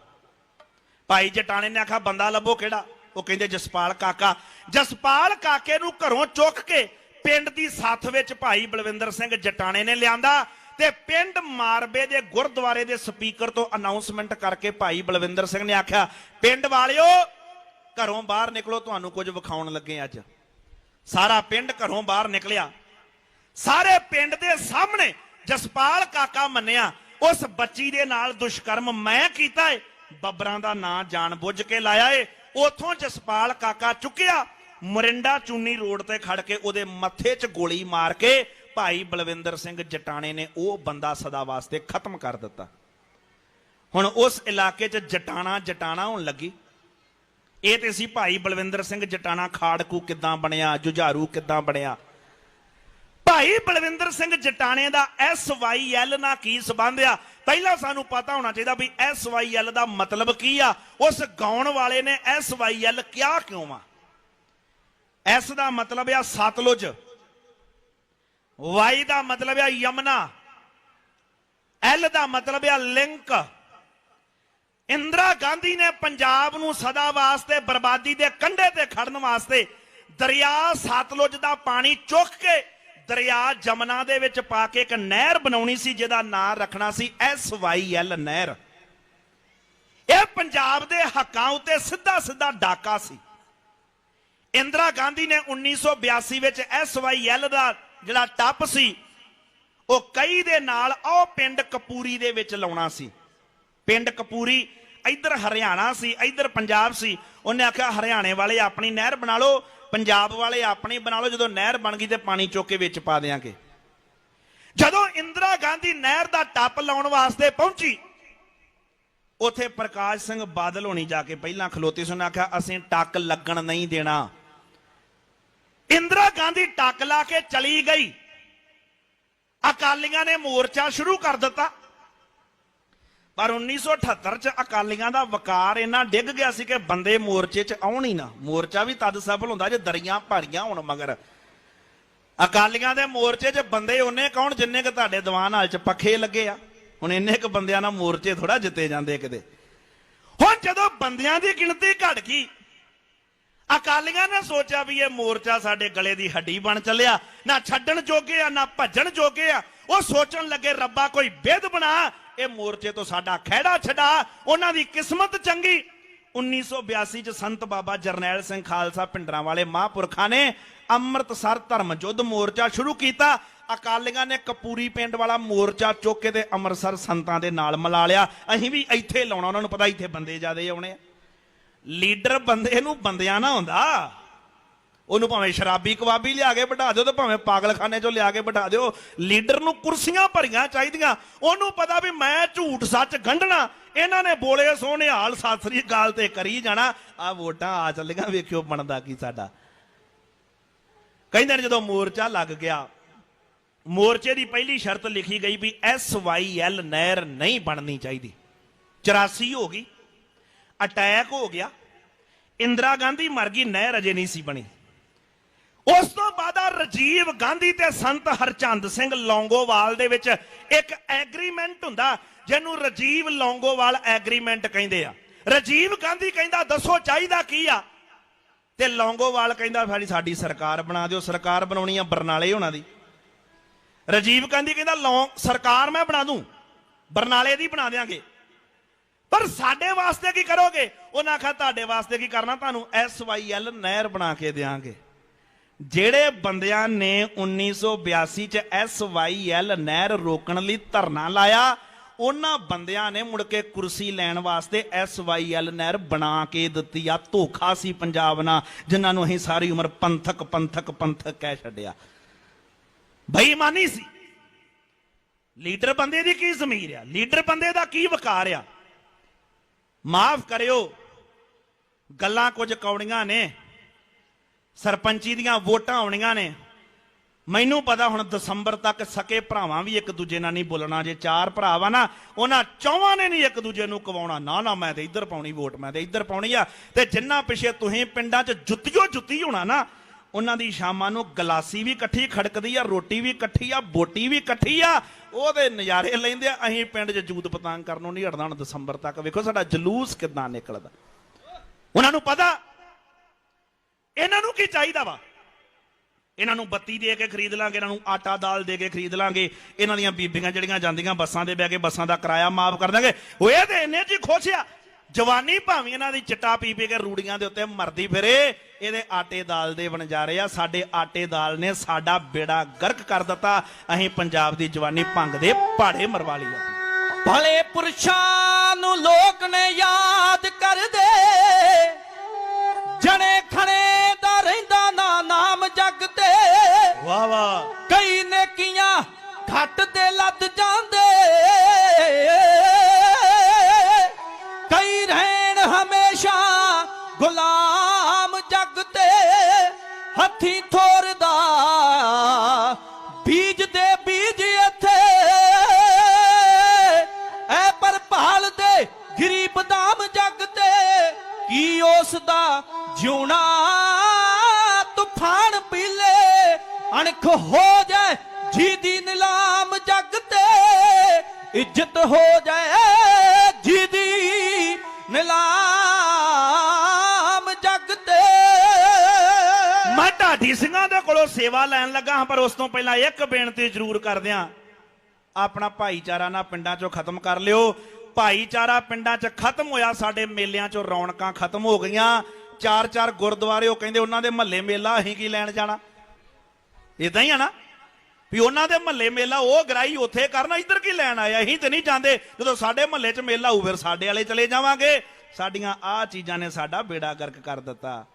S1: ਭਾਈ ਜਟਾਣੇ ਨੇ ਆਖਿਆ, ਬੰਦਾ ਲੱਭੋ ਕਿਹੜਾ? ਉਹ ਕਹਿੰਦੇ, ਜਸਪਾਲ ਕਾਕਾ। ਜਸਪਾਲ ਕਾਕੇ ਨੂੰ ਘਰੋਂ ਚੁੱਕ ਕੇ ਪਿੰਡ ਦੀ ਸੱਥ ਵਿੱਚ ਭਾਈ ਬਲਵਿੰਦਰ ਸਿੰਘ ਜਟਾਣੇ ਨੇ ਲਿਆਂਦਾ ਤੇ ਪਿੰਡ ਮਾਰਬੇ ਦੇ ਗੁਰਦੁਆਰੇ ਦੇ ਸਪੀਕਰ ਤੋਂ ਅਨਾਉਂਸਮੈਂਟ ਕਰਕੇ ਭਾਈ ਬਲਵਿੰਦਰ ਸਿੰਘ ਨੇ ਆਖਿਆ, ਪਿੰਡ ਵਾਲਿਓ, ਘਰੋਂ ਬਾਹਰ ਨਿਕਲੋ, ਤੁਹਾਨੂੰ ਕੁਝ ਵਿਖਾਉਣ ਲੱਗੇ ਅੱਜ। ਸਾਰਾ ਪਿੰਡ ਘਰੋਂ ਬਾਹਰ ਨਿਕਲਿਆ। ਸਾਰੇ ਪਿੰਡ ਦੇ ਸਾਹਮਣੇ ਜਸਪਾਲ ਕਾਕਾ ਮੰਨਿਆ, ਉਸ ਬੱਚੀ ਦੇ ਨਾਲ ਦੁਸ਼ਕਰਮ ਮੈਂ ਕੀਤਾ ਏ। ਬੱਬਰਾਂ ਦਾ ਨਾਂ ਜਾਣ ਬੁੱਝ ਕੇ ਲਾਇਆ ਏ। ਉਥੋਂ ਜਸਪਾਲ ਕਾਕਾ ਚੁੱਕਿਆ, ਮਰਿੰਡਾ ਚੁੰਨੀ ਰੋਡ ਤੇ ਖੜ ਕੇ ਉਹਦੇ ਮੱਥੇ 'ਚ ਗੋਲੀ ਮਾਰ ਕੇ ਭਾਈ ਬਲਵਿੰਦਰ ਸਿੰਘ ਜਟਾਣੇ ਨੇ ਉਹ ਬੰਦਾ ਸਦਾ ਵਾਸਤੇ ਖਤਮ ਕਰ ਦਿੱਤਾ। ਹੁਣ ਉਸ ਇਲਾਕੇ 'ਚ ਜਟਾਣਾ ਜਟਾਣਾ ਹੋਣ ਲੱਗੀ। ਇਹ ਤੇ ਸੀ ਭਾਈ ਬਲਵਿੰਦਰ ਸਿੰਘ ਜਟਾਣਾ ਖਾੜਕੂ ਕਿੱਦਾਂ ਬਣਿਆ, ਜੁਝਾਰੂ ਕਿੱਦਾਂ ਬਣਿਆ। ਭਾਈ ਬਲਵਿੰਦਰ ਸਿੰਘ ਜਟਾਣੇ ਦਾ ਐਸ ਵਾਈ ਐਲ ਨਾਲ ਕੀ ਸੰਬੰਧ ਆ? ਪਹਿਲਾਂ ਸਾਨੂੰ ਪਤਾ ਹੋਣਾ ਚਾਹੀਦਾ ਵੀ ਐਸ ਵਾਈ ਐਲ ਦਾ ਮਤਲਬ ਕੀ ਆ? ਉਸ ਗਾਉਣ ਵਾਲੇ ਨੇ ਐਸ ਵਾਈ ਐਲ ਕਿਹਾ ਕਿਉਂ ਆ? ਐਸ ਦਾ ਮਤਲਬ ਆ ਸਤਲੁਜ। ਵਾਈ ਦਾ ਮਤਲਬ ਆ ਯਮਨਾ। ਐਲ ਦਾ ਮਤਲਬ ਆ ਲਿੰਕ। ਇੰਦਰਾ ਗਾਂਧੀ ਨੇ ਪੰਜਾਬ ਨੂੰ ਸਦਾ ਵਾਸਤੇ, ਬਰਬਾਦੀ ਦੇ ਕੰਢੇ ਤੇ ਖੜਨ ਵਾਸਤੇ ਦਰਿਆ ਸਤਲੁਜ ਦਾ ਪਾਣੀ ਚੁੱਕ ਕੇ ਦਰਿਆ ਜਮਨਾ ਦੇ ਵਿੱਚ ਪਾ ਕੇ ਇੱਕ ਨਹਿਰ ਬਣਾਉਣੀ ਸੀ, ਜਿਹਦਾ ਨਾਂ ਰੱਖਣਾ ਸੀ ਐਸ ਵਾਈ ਐਲ ਨਹਿਰ। ਇਹ ਪੰਜਾਬ ਦੇ ਹੱਕਾਂ ਉੱਤੇ ਸਿੱਧਾ ਸਿੱਧਾ ਡਾਕਾ ਸੀ। ਇੰਦਰਾ ਗਾਂਧੀ ਨੇ 1982 ਵਿੱਚ ਐਸ ਵਾਈ ਐਲ ਦਾ ਜਿਹੜਾ ਟੱਪ ਸੀ, ਉਹ ਕਈ ਦੇ ਨਾਲ ਉਹ ਪਿੰਡ ਕਪੂਰੀ ਦੇ ਵਿੱਚ ਲਾਉਣਾ ਸੀ। ਪਿੰਡ ਕਪੂਰੀ, ਇੱਧਰ ਹਰਿਆਣਾ ਸੀ, ਇੱਧਰ ਪੰਜਾਬ ਸੀ। ਉਹਨੇ ਆਖਿਆ, ਹਰਿਆਣੇ ਵਾਲੇ ਆਪਣੀ ਨਹਿਰ ਬਣਾ ਲਓ, ਪੰਜਾਬ ਵਾਲੇ ਆਪਣੀ ਬਣਾ ਲਓ, ਜਦੋਂ ਨਹਿਰ ਬਣ ਗਈ ਤੇ ਪਾਣੀ ਚੁੱਕ ਕੇ ਵਿੱਚ ਪਾ ਦਿਆਂਗੇ। ਜਦੋਂ ਇੰਦਰਾ ਗਾਂਧੀ ਨਹਿਰ ਦਾ ਟੱਪ ਲਾਉਣ ਵਾਸਤੇ ਪਹੁੰਚੀ, ਉਥੇ ਪ੍ਰਕਾਸ਼ ਸਿੰਘ ਬਾਦਲ ਹੋਣੀ ਜਾ ਕੇ ਪਹਿਲਾਂ ਖਲੋਤੇ ਸੀ। ਉਹਨੇ ਆਖਿਆ, ਅਸੀਂ ਟੱਕ ਲੱਗਣ ਨਹੀਂ ਦੇਣਾ। ਇੰਦਰਾ ਗਾਂਧੀ ਟੱਕ ਲਾ ਕੇ ਚਲੀ ਗਈ। ਅਕਾਲੀਆਂ ਨੇ ਮੋਰਚਾ ਸ਼ੁਰੂ ਕਰ ਦਿੱਤਾ। ਪਰ 1978 ਚ ਅਕਾਲੀਆਂ ਦਾ ਵਕਾਰ ਇੰਨਾ ਡਿੱਗ ਗਿਆ ਸੀ ਕਿ ਬੰਦੇ ਮੋਰਚੇ 'ਚ ਆਉਣ ਹੀ ਨਾ। ਮੋਰਚਾ ਵੀ ਤਦ ਸਫਲ ਹੁੰਦਾ ਜੇ ਦਰੀਆਂ ਭਾਰੀਆਂ ਹੋਣ ਮਗਰ। ਅਕਾਲੀਆਂ ਦੇ ਮੋਰਚੇ 'ਚ ਬੰਦੇ ਉਹਨੇ ਕੌਣ? ਜਿੰਨੇ ਕਿ ਤੁਹਾਡੇ ਦੀਵਾਨ ਹਾਲ 'ਚ ਪੱਖੇ ਲੱਗੇ ਆ। ਹੁਣ ਇੰਨੇ ਕੁ ਬੰਦਿਆਂ ਨਾਲ ਮੋਰਚੇ ਥੋੜਾ ਜਿੱਤੇ ਜਾਂਦੇ ਕਿਤੇ। ਹੁਣ ਜਦੋਂ ਬੰਦਿਆਂ ਦੀ ਗਿਣਤੀ ਘਟ ਗਈ, ਅਕਾਲੀਆਂ ਨੇ ਸੋਚਿਆ ਵੀ ਇਹ ਮੋਰਚਾ ਸਾਡੇ ਗਲੇ ਦੀ ਹੱਡੀ ਬਣ ਚੱਲਿਆ। ਨਾ ਛੱਡਣ ਜੋਗੇ ਆ, ਨਾ ਭੱਜਣ ਜੋਗੇ ਆ। ਉਹ ਸੋਚਣ ਲੱਗੇ, ਰੱਬਾ ਕੋਈ ਵਿਧ ਬਣਾ ਇਹ ਮੋਰਚੇ ਤੋਂ ਸਾਡਾ ਖਹਿੜਾ ਛਡਾ, ਉਹਨਾਂ ਦੀ ਕਿਸਮਤ ਚੰਗੀ। 1982 ਚ ਸੰਤ ਬਾਬਾ ਜਰਨੈਲ ਸਿੰਘ ਖਾਲਸਾ ਪਿੰਡਰਾਂ ਵਾਲੇ ਮਹਾਂਪੁਰਖਾਂ ਨੇ ਅੰਮ੍ਰਿਤਸਰ ਧਰਮ ਯੁੱਧ ਮੋਰਚਾ ਸ਼ੁਰੂ ਕੀਤਾ। ਅਕਾਲੀਆਂ ਨੇ ਕਪੂਰੀ ਪਿੰਡ ਵਾਲਾ ਮੋਰਚਾ ਚੁੱਕ ਕੇ ਤੇ ਅੰਮ੍ਰਿਤਸਰ ਸੰਤਾਂ ਦੇ ਨਾਲ ਮਿਲਾ ਲਿਆ। ਅਸੀਂ ਵੀ ਇੱਥੇ ਲਾਉਣਾ, ਉਹਨਾਂ ਨੂੰ ਪਤਾ ਇੱਥੇ ਬੰਦੇ ਜ਼ਿਆਦੇ ਆਉਣੇ ਆ। ਲੀਡਰ ਬੰਦੇ ਨੂੰ ਬੰਦਿਆਂ ਨਾ ਹੁੰਦਾ। ਉਹਨੂੰ ਭਾਵੇਂ ਸ਼ਰਾਬੀ ਕਬਾਬੀ ਲਿਆ ਕੇ ਬਿਠਾ ਦਿਓ ਤੇ ਭਾਵੇਂ ਪਾਗਲਖਾਨੇ ਚੋਂ ਲਿਆ ਕੇ ਬਿਠਾ ਦਿਓ, ਲੀਡਰ ਨੂੰ ਕੁਰਸੀਆਂ ਭਰੀਆਂ ਚਾਹੀਦੀਆਂ। ਉਹਨੂੰ ਪਤਾ ਵੀ ਮੈਂ ਝੂਠ ਸੱਚ ਗੰਢਣਾ, ਇਹਨਾਂ ਨੇ ਬੋਲੇ ਸੋਹਣੇ ਹਾਲ ਸਾਸਰੀ ਗਾਲ ਤੇ ਕਰੀ ਜਾਣਾ। ਆ ਵੋਟਾਂ ਆ ਚੱਲੀਆਂ, ਵੇਖਿਓ ਬਣਦਾ ਕੀ ਸਾਡਾ। ਕਹਿੰਦੇ ਨੇ ਜਦੋਂ ਮੋਰਚਾ ਲੱਗ ਗਿਆ, ਮੋਰਚੇ ਦੀ ਪਹਿਲੀ ਸ਼ਰਤ ਲਿਖੀ ਗਈ ਵੀ ਐਸ ਵਾਈ ਐਲ ਨਹਿਰ ਨਹੀਂ ਬਣਨੀ ਚਾਹੀਦੀ। 84 ਹੋ ਗਈ, ਅਟੈਕ ਹੋ ਗਿਆ, ਇੰਦਰਾ ਗਾਂਧੀ ਮਰ ਗਈ, ਨਹਿਰ ਅਜੇ ਨਹੀਂ ਸੀ ਬਣੀ। ਉਸ ਤੋਂ ਬਾਅਦ ਆ ਰਾਜੀਵ ਗਾਂਧੀ ਤੇ ਸੰਤ ਹਰਚੰਦ ਸਿੰਘ ਲੌਂਗੋਵਾਲ ਦੇ ਵਿੱਚ ਇੱਕ ਐਗਰੀਮੈਂਟ ਹੁੰਦਾ, ਜਿਹਨੂੰ ਰਾਜੀਵ ਲੌਂਗੋਵਾਲ ਐਗਰੀਮੈਂਟ ਕਹਿੰਦੇ ਆ। ਰਾਜੀਵ ਗਾਂਧੀ ਕਹਿੰਦਾ, ਦੱਸੋ ਚਾਹੀਦਾ ਕੀ ਆ? ਤੇ ਲੌਂਗੋਵਾਲ ਕਹਿੰਦਾ, ਸਾਡੀ ਸਾਡੀ ਸਰਕਾਰ ਬਣਾ ਦਿਓ, ਸਰਕਾਰ ਬਣਾਉਣੀ ਆ ਬਰਨਾਲੇ ਹੋਣਾ ਦੀ। ਰਾਜੀਵ ਗਾਂਧੀ ਕਹਿੰਦਾ, ਲੌਂ, ਸਰਕਾਰ ਮੈਂ ਬਣਾ ਦੂੰ, ਬਰਨਾਲੇ ਦੀ ਬਣਾ ਦਿਆਂਗੇ। ਪਰ ਸਾਡੇ ਵਾਸਤੇ ਕੀ ਕਰੋਗੇ? ਉਹਨਾਂ ਆਖਿਆ, ਤੁਹਾਡੇ ਵਾਸਤੇ ਕੀ ਕਰਨਾ? ਤੁਹਾਨੂੰ ਐਸਵਾਈਐਲ ਨਹਿਰ ਬਣਾ ਕੇ ਦੇਾਂਗੇ ਜਿਹੜੇ ਬੰਦਿਆਂ ਨੇ 1982 ਚ ਐਸਵਾਈਐਲ ਨਹਿਰ ਰੋਕਣ ਲਈ ਧਰਨਾ ਲਾਇਆ, ਉਹਨਾਂ ਬੰਦਿਆਂ ਨੇ ਮੁੜ ਕੇ ਕੁਰਸੀ ਲੈਣ ਵਾਸਤੇ ਐਸਵਾਈਐਲ ਨਹਿਰ ਬਣਾ ਕੇ ਦਿੱਤੀ। ਆ ਧੋਖਾ ਸੀ ਪੰਜਾਬ ਨਾਲ, ਜਿਨ੍ਹਾਂ ਨੂੰ ਅਸੀਂ ਸਾਰੀ ਉਮਰ ਪੰਥਕ ਪੰਥਕ ਪੰਥਕ ਕਹਿ ਛੱਡਿਆ। ਬੇਈਮਾਨੀ ਸੀ। ਲੀਡਰ ਬੰਦੇ ਦੀ ਕੀ ਜ਼ਮੀਰ ਆ? ਲੀਡਰ ਬੰਦੇ ਦਾ ਕੀ ਵਕਾਰ ਆ? ਮਾਫ ਕਰਿਓ। ਗੱਲਾਂ ਕੁਝ ਕੌੜੀਆਂ ਨੇ। ਸਰਪੰਚੀ ਦੀਆਂ ਵੋਟਾਂ ਆਉਣੀਆਂ ਨੇ। ਮੈਨੂੰ ਪਤਾ ਹੁਣ ਦਸੰਬਰ ਤੱਕ ਸਕੇ ਭਰਾਵਾਂ ਵੀ ਇੱਕ ਦੂਜੇ ਨਾਲ ਨਹੀਂ ਬੋਲਣਾ, ਜੇ ਚਾਰ ਭਰਾਵਾਂ ਨਾ, ਉਹਨਾਂ ਚੌਵਾਂ ਨੇ ਨਹੀਂ ਇੱਕ ਦੂਜੇ ਨੂੰ ਕਵਾਉਣਾ। ਨਾ ਨਾ, ਮੈਂ ਤੇ ਇੱਧਰ ਪਾਉਣੀ ਵੋਟ, ਮੈਂ ਤੇ ਇੱਧਰ ਪਾਉਣੀ ਆ। ਤੇ ਜਿੰਨਾ ਪਿਛੇ ਤੁਸੀਂ ਪਿੰਡਾਂ 'ਚ ਜੁੱਤੀਓ ਜੁੱਤੀ ਹੋਣਾ ਨਾ, ਉਹਨਾਂ ਦੀ ਸ਼ਾਮਾਂ ਨੂੰ ਗਲਾਸੀ ਵੀ ਇਕੱਠੀ ਖੜਕਦੀ ਆ, ਰੋਟੀ ਵੀ ਇਕੱਠੀ ਆ, ਬੋਟੀ ਵੀ ਇਕੱਠੀ ਆ, ਉਹਦੇ ਨਜ਼ਾਰੇ ਲੈਂਦੇ ਆ। ਅਸੀਂ ਪਿੰਡ 'ਚ ਜੂਤ ਪਤੰਗ ਕਰਨ ਨੂੰ ਨਹੀਂ ਹਟਦਾ ਹੁਣ ਦਸੰਬਰ ਤੱਕ। ਵੇਖੋ ਸਾਡਾ ਜਲੂਸ ਕਿੱਦਾਂ ਨਿਕਲਦਾ। ਉਹਨਾਂ ਨੂੰ ਪਤਾ ਇਹਨਾਂ ਨੂੰ ਕੀ ਚਾਹੀਦਾ ਵਾ? ਇਹਨਾਂ ਨੂੰ ਬੱਤੀ ਦੇ ਕੇ ਖਰੀਦ ਲਾਂਗੇ, ਇਹਨਾਂ ਨੂੰ ਆਟਾ ਦਾਲ ਦੇ ਕੇ ਖਰੀਦ ਲਾਂਗੇ। ਇਹਨਾਂ ਦੀਆਂ ਬੀਬੀਆਂ ਜਿਹੜੀਆਂ ਜਾਂਦੀਆਂ ਬੱਸਾਂ ਦੇ ਬਹਿ ਕੇ ਬੱਸਾਂ ਦਾ ਕਿਰਾਇਆ ਮਾਫ ਕਰ ਦਾਂਗੇ। ਓਏ ਤੇ ਇੰਨੇ ਜੀ ਖੁਸ਼ ਜਵਾਨੀ ਭਾਵੇਂ ਇਹਨਾਂ ਦੀ ਚਿੱਟਾ ਪੀ ਪੀ ਕੇ ਰੂੜੀਆਂ ਦੇ ਉੱਤੇ ਮਰਦੀ ਫਿਰੇ, ਇਹਦੇ ਆਟੇ ਦਾਲ ਦੇ ਬਣ ਜਾ ਰਹੇ ਆ। ਸਾਡੇ ਆਟੇ ਦਾਲ ਨੇ ਸਾਡਾ ਬੇੜਾ ਗਰਕ ਕਰ ਦਿੱਤਾ। ਅਸੀਂ ਪੰਜਾਬ ਦੀ ਜਵਾਨੀ ਭੰਗ ਦੇ ਪਹਾੜੇ ਮਰਵਾ ਲਈ ਆ।
S2: ਭਲੇ ਪੁਰਸ਼ਾਂ ਨੂੰ ਲੋਕ ਨੇ ਯਾਦ
S1: ਢਾਡੀ ਸਿੰਘਾਂ ਦੇ ਕੋਲੋਂ ਸੇਵਾ ਲੈਣ ਲੱਗਾ ਹਾਂ, ਪਰ ਉਸ ਤੋਂ ਪਹਿਲਾਂ ਇੱਕ ਬੇਨਤੀ ਜ਼ਰੂਰ ਕਰਦਿਆਂ ਆਪਣਾ ਭਾਈਚਾਰਾ ਨਾ ਪਿੰਡਾਂ 'ਚੋਂ ਖਤਮ ਕਰ ਲਿਓ। ਭਾਈਚਾਰਾ ਪਿੰਡਾਂ 'ਚ ਖਤਮ ਹੋਇਆ, ਸਾਡੇ ਮੇਲਿਆਂ 'ਚੋਂ ਰੌਣਕਾਂ ਖਤਮ ਹੋ ਗਈਆਂ। ਚਾਰ ਚਾਰ ਗੁਰਦੁਆਰੇ, ਉਹ ਕਹਿੰਦੇ ਉਹਨਾਂ ਦੇ ਮਹੱਲੇ ਮੇਲਾ, ਅਸੀਂ ਕੀ ਲੈਣ ਜਾਣਾ? ਇਦਾਂ ਹੀ ਆ ਨਾ? ਵੀ ਉਹਨਾਂ ਦੇ ਮਹੱਲੇ ਮੇਲਾ, ਉਹ ਗਰਾਈ ਉੱਥੇ ਕਰਨਾ, ਇੱਧਰ ਕੀ ਲੈਣ ਆਇਆ ਅਸੀਂ ਤੇ ਨਹੀਂ ਜਾਂਦੇ। ਜਦੋਂ ਸਾਡੇ ਮਹੱਲੇ 'ਚ ਮੇਲਾ ਹੋਊ, ਫਿਰ ਸਾਡੇ ਵਾਲੇ ਚਲੇ ਜਾਵਾਂਗੇ। ਸਾਡੀਆਂ ਆਹ ਚੀਜ਼ਾਂ ਨੇ ਸਾਡਾ ਬੇੜਾ ਗਰਕ ਕਰ ਦਿੱਤਾ।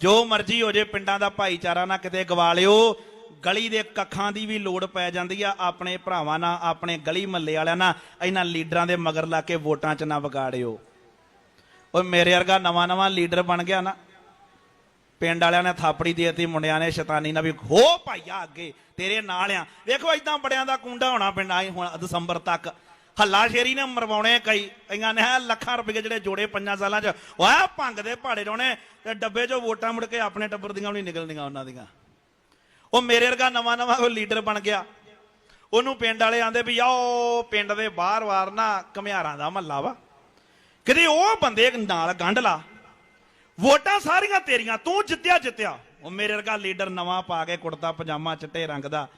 S1: ਜੋ ਮਰਜ਼ੀ ਹੋ ਜੇ ਪਿੰਡਾਂ ਦਾ ਭਾਈਚਾਰਾ ਨਾ ਕਿਤੇ ਗਵਾ ਲਿਓ ਗਲੀ ਦੇ ਕੱਖਾਂ ਦੀ ਵੀ ਲੋੜ ਪੈ ਜਾਂਦੀ ਆ, ਆਪਣੇ ਭਰਾਵਾਂ ਨਾਲ, ਆਪਣੇ ਗਲੀ ਮਹੱਲੇ ਵਾਲਿਆਂ ਨਾਲ, ਇਹਨਾਂ ਲੀਡਰਾਂ ਦੇ ਮਗਰ ਲਾ ਕੇ ਵੋਟਾਂ 'ਚ ਨਾ ਵਿਗਾੜਿਓ। ਓਏ ਮੇਰੇ ਵਰਗਾ ਨਵਾਂ ਨਵਾਂ ਲੀਡਰ ਬਣ ਗਿਆ ਨਾ, ਪਿੰਡ ਵਾਲਿਆਂ ਨੇ ਥਾਪੜੀ ਦੇ ਦਿੱਤੀ, ਮੁੰਡਿਆਂ ਨੇ ਸ਼ੈਤਾਨੀ ਨਾਲ ਵੀ, ਹੋ ਭਾਈਆ ਅੱਗੇ, ਤੇਰੇ ਨਾਲ ਆ। ਵੇਖੋ ਇਦਾਂ ਬੜਿਆਂ ਦਾ ਕੁੰਡਾ ਹੋਣਾ ਪਿੰਡਾਂ 'ਚ ਹੁਣ ਦਸੰਬਰ ਤੱਕ। ਹੱਲਾ ਸ਼ੇਰੀ ਨੇ ਮਰਵਾਉਣੇ ਕਈ। ਕਈਆਂ ਨੇ ਲੱਖਾਂ ਰੁਪਏ ਜਿਹੜੇ ਜੋੜੇ ਪੰਜਾਂ ਸਾਲਾਂ 'ਚ। ਓਏ ਭੰਗ ਦੇ ਪਹਾੜੇ ਡਾਉਣੇ ਤੇ ਡੱਬੇ 'ਚੋਂ ਵੋਟਾਂ ਮੁੜ ਕੇ ਆਪਣੇ ਟੱਬਰ ਦੀਆਂ ਨਹੀਂ ਨਿਕਲਦੀਆਂ ਉਹਨਾਂ ਦੀਆਂ। ਉਹ ਮੇਰੇ ਵਰਗਾ ਨਵਾਂ ਨਵਾਂ ਕੋਈ ਲੀਡਰ ਬਣ ਗਿਆ। ਉਹਨੂੰ ਪਿੰਡ ਵਾਲੇ ਆਂਦੇ ਵੀ, ਆਓ ਪਿੰਡ ਦੇ ਬਾਹਰ ਵਾਰ ਨਾ ਘਮਿਆਰਾਂ ਦਾ ਮਹੱਲਾ ਵਾ। ਕਿਤੇ ਉਹ ਬੰਦੇ ਨਾਲ ਗੰਢ ਲਾ। ਵੋਟਾਂ ਸਾਰੀਆਂ ਤੇਰੀਆਂ, ਤੂੰ ਜਿੱਤਿਆ ਜਿੱਤਿਆ। ਉਹ ਮੇਰੇ ਵਰਗਾ ਲੀਡਰ ਨਵਾਂ ਪਾ ਕੇ ਕੁੜਤਾ ਪਜਾਮਾ ਚਿੱਟੇ ਰੰਗ ਦਾ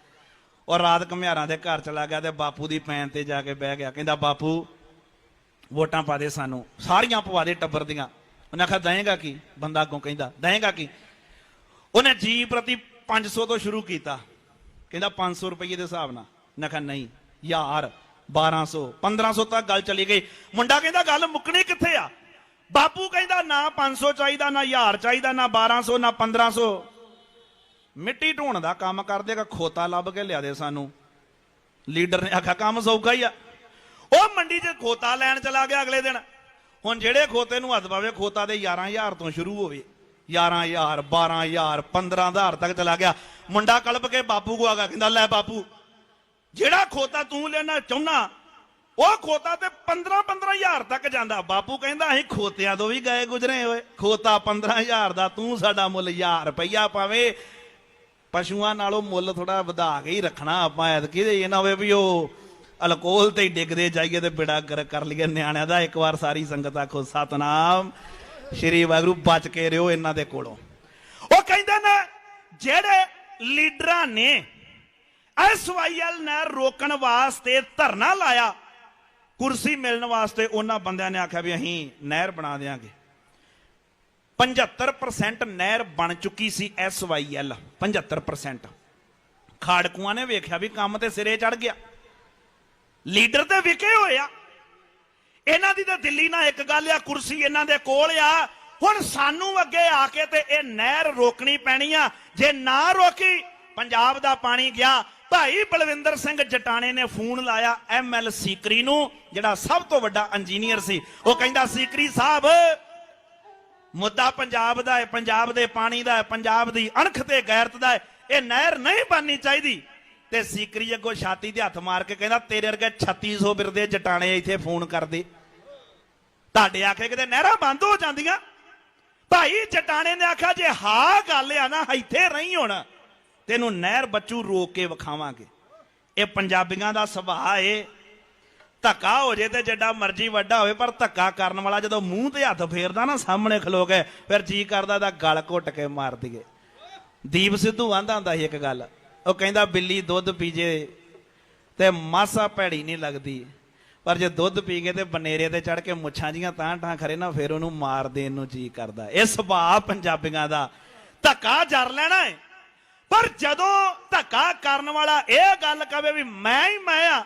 S1: ਔਰ ਰਾਤ ਘਮਿਆਰਾਂ ਦੇ ਘਰ ਚਲਾ ਗਿਆ ਤੇ ਬਾਪੂ ਦੀ ਪੈਣ ਤੇ ਜਾ ਕੇ ਬਹਿ ਗਿਆ। ਕਹਿੰਦਾ, ਬਾਪੂ, ਵੋਟਾਂ ਪਾ ਦੇ ਸਾਨੂੰ। ਸਾਰੀਆਂ ਪਵਾ ਦੇ ਟੱਬਰ ਦੀਆਂ। ਉਹਨੇ ਆਖਿਆ ਦਏਗਾ ਕੀ? ਬੰਦਾ ਅੱਗੋਂ ਕਹਿੰਦਾ ਦਏਗਾ ਕੀ? ਉਹਨੇ ਜੀ ਪ੍ਰਤੀ 500 ਤੋਂ ਸ਼ੁਰੂ ਕੀਤਾ। ਕਹਿੰਦਾ 500 ਰੁਪਏ ਦੇ ਹਿਸਾਬ ਨਾਲ। ਮੈਂ ਕਿਹਾ ਨਹੀਂ, ਯਾਰ 1200 1500 ਤੱਕ ਗੱਲ ਚਲੀ ਗਈ। ਮੁੰਡਾ ਕਹਿੰਦਾ, ਗੱਲ ਮੁੱਕਣੀ ਕਿੱਥੇ ਆ? ਬਾਪੂ ਕਹਿੰਦਾ, ਨਾ 500 ਚਾਹੀਦਾ, ਨਾ 1000 ਚਾਹੀਦਾ, ਨਾ 1200 ਨਾ 1500 ਮਿੱਟੀ ਢੋਣ ਦਾ ਕੰਮ ਕਰਦੇ ਕਿ ਖੋਤਾ ਲੱਭ ਕੇ ਲਿਆ ਦੇ ਸਾਨੂੰ। ਲੀਡਰ ਨੇ ਆਖਿਆ, ਕੰਮ ਸੌਖਾ ਹੀ ਆ। ਉਹ ਮੰਡੀ 'ਚ ਖੋਤਾ ਲੈਣ ਚਲਾ ਗਿਆ ਅਗਲੇ ਦਿਨ। ਹੁਣ ਜਿਹੜੇ ਖੋਤੇ ਨੂੰ ਹੱਥ ਪਾਵੇ, ਖੋਤਾ ਦੇ 11000 ਤੋਂ ਸ਼ੁਰੂ ਹੋਵੇ। 11000 12000 15000 ਤੱਕ ਚਲਾ ਗਿਆ। ਮੁੰਡਾ ਕਲਪ ਕੇ ਬਾਪੂ ਕੋ ਆ ਗਿਆ, ਕਹਿੰਦਾ, ਲੈ ਬਾਪੂ, ਜਿਹੜਾ ਖੋਤਾ ਤੂੰ ਲੈਣਾ ਚਾਹੁੰਨਾ, ਉਹ ਖੋਤਾ ਤੇ 15 15000 ਤੱਕ ਜਾਂਦਾ। ਬਾਪੂ ਕਹਿੰਦਾ, ਅਸੀਂ ਖੋਤਿਆਂ ਤੋਂ ਵੀ ਗਏ ਗੁਜਰੇ ਹੋਏ। ਖੋਤਾ 15000 ਦਾ, ਤੂੰ ਸਾਡਾ ਮੁੱਲ 1000 ਰੁਪਈਆ ਪਾਵੇ। ਪਸ਼ੂਆਂ ਨਾਲੋਂ ਮੁੱਲ ਥੋੜਾ ਵਧਾ ਕੇ ਹੀ ਰੱਖਣਾ ਆਪਾਂ ਐਤਕੀ ਤੇ, ਇਹ ਨਾ ਹੋਵੇ ਵੀ ਉਹ ਅਲਕੋਹਲ ਤੇ ਹੀ ਡਿੱਗਦੇ ਜਾਈਏ ਤੇ ਬਿੜਾ ਕਰ ਕਰ ਲਈਏ। ਨਿਆਣਿਆਂ ਦਾ ਇੱਕ ਵਾਰ ਸਾਰੀ ਸੰਗਤ ਆਖੋ, ਸਤਨਾਮ, ਸ਼੍ਰੀ ਵਾਹਿਗੁਰੂ, ਬਚ ਕੇ ਰਿਓ ਇਹਨਾਂ ਦੇ ਕੋਲੋਂ। ਉਹ ਕਹਿੰਦੇ ਨੇ, ਜਿਹੜੇ ਲੀਡਰਾਂ ਨੇ ਐਸਵਾਈਐਲ ਨਹਿਰ ਰੋਕਣ ਵਾਸਤੇ ਧਰਨਾ ਲਾਇਆ, ਕੁਰਸੀ ਮਿਲਣ ਵਾਸਤੇ ਉਹਨਾਂ ਬੰਦਿਆਂ ਨੇ ਆਖਿਆ ਵੀ ਅਸੀਂ ਨਹਿਰ ਬਣਾ ਦੇਾਂਗੇ 75% ਨਹਿਰ ਬਣ ਚੁੱਕੀ ਸੀ ਐਸਵਾਈਐਲ 75% ਖਾੜਕੂਆਂ ਨੇ ਵੇਖਿਆ ਵੀ ਕੰਮ ਤੇ ਸਿਰੇ ਚੜ ਗਿਆ। ਲੀਡਰ ਤੇ ਵਿਕੇ ਹੋਏ ਆ। ਇਹਨਾਂ ਦੀ ਤਾਂ ਦਿੱਲੀ ਨਾਲ ਇੱਕ ਗੱਲ ਆ, ਕੁਰਸੀ ਇਹਨਾਂ ਦੇ ਕੋਲ ਆ। ਹੁਣ ਸਾਨੂੰ ਅੱਗੇ ਆ ਕੇ ਤੇ ਇਹ ਨਹਿਰ ਰੋਕਣੀ ਪੈਣੀ ਆ। ਜੇ ਨਾ ਰੋਕੀ, ਪੰਜਾਬ ਦਾ ਪਾਣੀ ਗਿਆ। ਭਾਈ ਬਲਵਿੰਦਰ ਸਿੰਘ ਜਟਾਣੇ ਨੇ ਫੋਨ ਲਾਇਆ ਐਮਐਲ ਸੀਕਰੀ ਨੂੰ, ਜਿਹੜਾ ਸਭ ਤੋਂ ਵੱਡਾ ਇੰਜੀਨੀਅਰ ਸੀ। ਉਹ ਕਹਿੰਦਾ, ਸੀਕਰੀ ਸਾਹਿਬ ਮੁੱਦਾ ਪੰਜਾਬ ਦਾ ਹੈ, ਪੰਜਾਬ ਦੇ ਪਾਣੀ ਦਾ ਹੈ, ਪੰਜਾਬ ਦੀ ਅਣਖ ਤੇ ਗੈਰਤ ਦਾ ਹੈ। ਇਹ ਨਹਿਰ ਨਹੀਂ ਬਣਨੀ ਚਾਹੀਦੀ। ਤੇ ਸੀਕਰੀ ਅੱਗੋਂ ਛਾਤੀ ਤੇ ਹੱਥ ਮਾਰ ਕੇ ਕਹਿੰਦਾ, ਤੇਰੇ ਵਰਗੇ 3600 ਬਿਰਦੇ ਜਟਾਣੇ ਇੱਥੇ ਫੋਨ ਕਰਦੇ। ਤੁਹਾਡੇ ਆਖੇ ਕਿਤੇ ਨਹਿਰਾਂ ਬੰਦ ਹੋ ਜਾਂਦੀਆਂ? ਭਾਈ ਜਟਾਣੇ ਨੇ ਆਖਿਆ, ਜੇ ਹਾਂ ਗੱਲ ਆ ਨਾ, ਇੱਥੇ ਰਹੀ ਹੋਣਾ। ਤੈਨੂੰ ਨਹਿਰ ਬੱਚੂ ਰੋਕ ਕੇ ਵਿਖਾਵਾਂਗੇ। ਇਹ ਪੰਜਾਬੀਆਂ ਦਾ ਸੁਭਾਅ ਏ। ਧੱਕਾ ਹੋ ਜੇ ਤੇ ਜਿੱਡਾ ਮਰਜ਼ੀ ਵੱਡਾ ਹੋਵੇ, ਪਰ ਧੱਕਾ ਕਰਨ ਵਾਲਾ ਜਦੋਂ ਮੂੰਹ ਤੇ ਹੱਥ ਫੇਰਦਾ ਨਾ, ਸਾਹਮਣੇ ਖਲੋ ਕੇ, ਫਿਰ ਜੀ ਕਰਦਾ ਦਾ ਗਲ ਘੁੱਟ ਕੇ ਮਾਰ ਦਈਏ। ਦੀਪ ਸਿੱਧੂ ਆਂਦਾ ਹੁੰਦਾ ਸੀ ਇੱਕ ਗੱਲ, ਉਹ ਕਹਿੰਦਾ, ਬਿੱਲੀ ਦੁੱਧ ਪੀਜੇ ਤੇ ਮਾਸਾ ਭੈੜੀ ਨਹੀਂ ਲੱਗਦੀ, ਪਰ ਜੇ ਦੁੱਧ ਪੀ ਕੇ ਤੇ ਬਨੇਰੇ ਤੇ ਚੜ ਕੇ ਮੁੱਛਾਂ ਜੀਆਂ ਤਾਂ ਠਾਂ ਖਰੇ ਨਾ, ਫਿਰ ਉਹਨੂੰ ਮਾਰ ਦੇਣ ਨੂੰ ਜੀ ਕਰਦਾ। ਇਹ ਸੁਭਾਅ ਪੰਜਾਬੀਆਂ ਦਾ। ਧੱਕਾ ਜਰ ਲੈਣਾ ਹੈ ਪਰ ਜਦੋਂ ਧੱਕਾ ਕਰਨ ਵਾਲਾ ਇਹ ਗੱਲ ਕਵੇ ਵੀ ਮੈਂ ਹੀ ਮੈਂ ਆ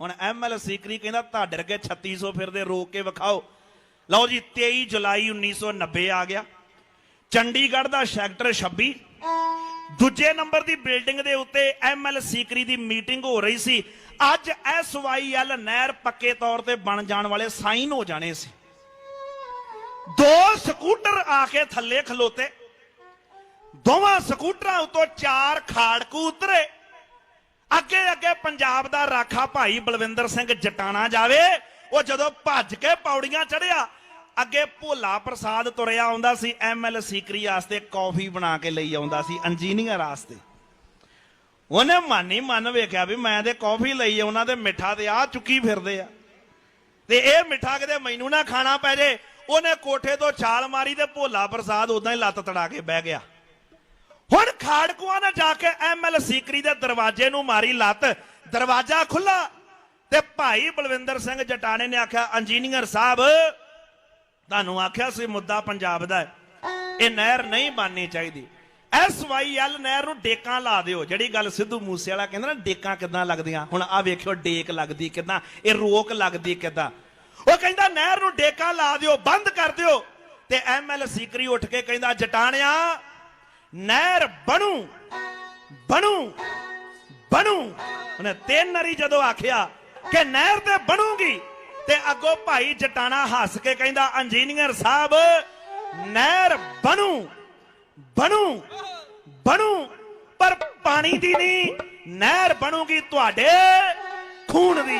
S1: ਹੁਣ ਐਮਐਲ ਸੀਕਰੀ ਕਹਿੰਦਾ ਤੁਹਾਡੇ ਵਰਗੇ 3600 ਫਿਰਦੇ ਰੋਕ ਕੇ ਵਿਖਾਓ। ਲਓ ਜੀ 23 ਜੁਲਾਈ 1990 ਆ ਗਿਆ। ਚੰਡੀਗੜ੍ਹ ਦਾ ਸੈਕਟਰ 26 ਦੂਜੇ ਨੰਬਰ ਦੀ ਬਿਲਡਿੰਗ ਦੇ ਉੱਤੇ ਐਮਐਲ ਸੀਕਰੀ ਦੀ ਮੀਟਿੰਗ ਹੋ ਰਹੀ ਸੀ। ਅੱਜ ਐਸਵਾਈਐਲ ਨਹਿਰ ਪੱਕੇ ਤੌਰ ਤੇ ਬਣ ਜਾਣ ਵਾਲੇ ਸਾਈਨ ਹੋ ਜਾਣੇ ਸੀ। ਦੋ ਸਕੂਟਰ ਆ ਕੇ ਥੱਲੇ ਖਲੋਤੇ। ਦੋਵਾਂ ਸਕੂਟਰਾਂ ਉਤੋਂ ਚਾਰ ਖਾੜਕੂ ਉਤਰੇ। ਅੱਗੇ ਅੱਗੇ ਪੰਜਾਬ ਦਾ ਰਾਖਾ ਭਾਈ ਬਲਵਿੰਦਰ ਸਿੰਘ ਜਟਾਣਾ ਜਾਵੇ, ਉਹ ਜਦੋਂ ਭੱਜ ਕੇ ਪੌੜੀਆਂ ਚੜਿਆ ਅੱਗੇ ਭੋਲਾ ਪ੍ਰਸਾਦ ਤੁਰਿਆ ਆਉਂਦਾ ਸੀ ਐਮਐਲ ਸੀਕਰੀ ਵਾਸਤੇ ਕਾਫੀ ਬਣਾ ਕੇ ਲਈ ਆਉਂਦਾ ਸੀ, ਇੰਜੀਨੀਅਰ ਵਾਸਤੇ। ਉਹਨੇ ਮਨ ਹੀ ਮਨ ਵੇਖਿਆ ਵੀ ਮੈਂ ਤੇ ਕਾਫੀ ਲਈ ਉਹਨਾਂ ਤੇ ਮਿੱਠਾ ਤੇ ਆ ਚੁੱਕੀ ਫਿਰਦੇ ਆ। ਤੇ ਇਹ ਮਿੱਠਾ ਕਿਤੇ ਮੈਨੂੰ ਨਾ ਖਾਣਾ ਪੈ ਜੇ, ਉਹਨੇ ਕੋਠੇ ਤੋਂ ਛਾਲ ਮਾਰੀ ਤੇ ਭੋਲਾ ਪ੍ਰਸਾਦ ਉਦਾਂ ਹੀ ਲੱਤ ਤੜਾ ਕੇ ਬਹਿ ਗਿਆ। ਹੁਣ ਖਾੜਕੂਆਂ ਨੇ ਜਾ ਕੇ ਐਮਐਲ ਸੀਕਰੀ ਦੇ ਦਰਵਾਜ਼ੇ ਨੂੰ ਮਾਰੀ ਲੱਤ। ਦਰਵਾਜ਼ਾ ਖੁੱਲਾ ਤੇ ਭਾਈ ਬਲਵਿੰਦਰ ਸਿੰਘ ਜਟਾਣੇ ਨੇ ਆਖਿਆ, ਇੰਜੀਨੀਅਰ ਸਾਹਿਬ, ਤੁਹਾਨੂੰ ਆਖਿਆ ਸੀ ਮੁੱਦਾ ਪੰਜਾਬ ਦਾ ਇਹ ਨਹਿਰ ਨਹੀਂ ਬਣਨੀ ਚਾਹੀਦੀ। ਐਸਵਾਈਐਲ ਨਹਿਰ ਨੂੰ ਡੇਕਾਂ ਲਾ ਦਿਓ। ਜਿਹੜੀ ਗੱਲ ਸਿੱਧੂ ਮੂਸੇ ਵਾਲਾ ਕਹਿੰਦਾ ਨਾ, ਡੇਕਾਂ ਕਿੱਦਾਂ ਲੱਗਦੀਆਂ? ਹੁਣ ਆ ਵੇਖਿਓ, ਡੇਕ ਲੱਗਦੀ ਕਿੱਦਾਂ? ਇਹ ਰੋਕ ਲੱਗਦੀ ਕਿੱਦਾਂ? ਉਹ ਕਹਿੰਦਾ, ਨਹਿਰ ਨੂੰ ਡੇਕਾਂ ਲਾ ਦਿਓ, ਬੰਦ ਕਰ ਦਿਓ। ਤੇ ਐਮਐਲ ਸੀਕਰੀ ਉੱਠ ਕੇ ਕਹਿੰਦਾ, ਜਟਾਣਿਆ ਨਹਿਰ ਬਣੂ ਬਣੂ ਬਣੂ। ਉਹਨੇ ਤਿੰਨ ਨਰੀ ਜਦੋਂ ਆਖਿਆ ਕਿ ਨਹਿਰ ਤੇ ਬਣੂਗੀ, ਤੇ ਅੱਗੋਂ ਭਾਈ ਜਟਾਣਾ ਹੱਸ ਕੇ ਕਹਿੰਦਾ ਇੰਜੀਨੀਅਰ ਸਾਹਿਬ, ਨਹਿਰ ਬਣੂ ਬਣੂ ਬਣੂ। ਪਰ ਪਾਣੀ ਦੀ ਨਹੀਂ, ਨਹਿਰ ਬਣੂਗੀ ਤੁਹਾਡੇ ਖੂਨ ਦੀ।